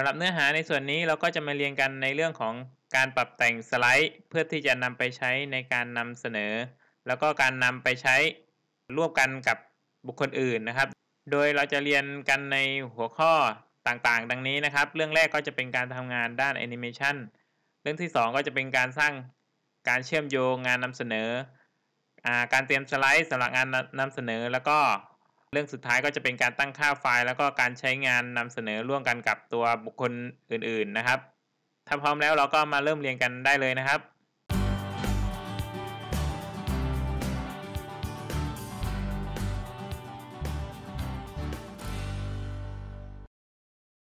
สำหรับเนื้อหาในส่วนนี้เราก็จะมาเรียนกันในเรื่องของการปรับแต่งสไลด์ เพื่อที่จะนำไปใช้ในการนำเสนอ แล้วก็การนำไปใช้ร่วมกันกับบุคคลอื่นนะครับ โดยเราจะเรียนกันในหัวข้อต่างๆ ดังนี้นะครับ เรื่องแรกก็จะเป็นการทำงานด้านแอนิเมชันเรื่องที่ 2 ก็จะเป็นการสร้างการเชื่อมโยงงานนำเสนออการเตรียมสไลด์สำหรับงานนำเสนอ แล้วก็ เรื่องสุดท้ายก็จะเป็นการตั้งค่าไฟล์ แล้วก็การใช้งานนำเสนอร่วมกันกับตัวบุคคลอื่น ๆ นะครับ ถ้าพร้อมแล้วเราก็มาเริ่มเรียนกันได้เลยนะครับ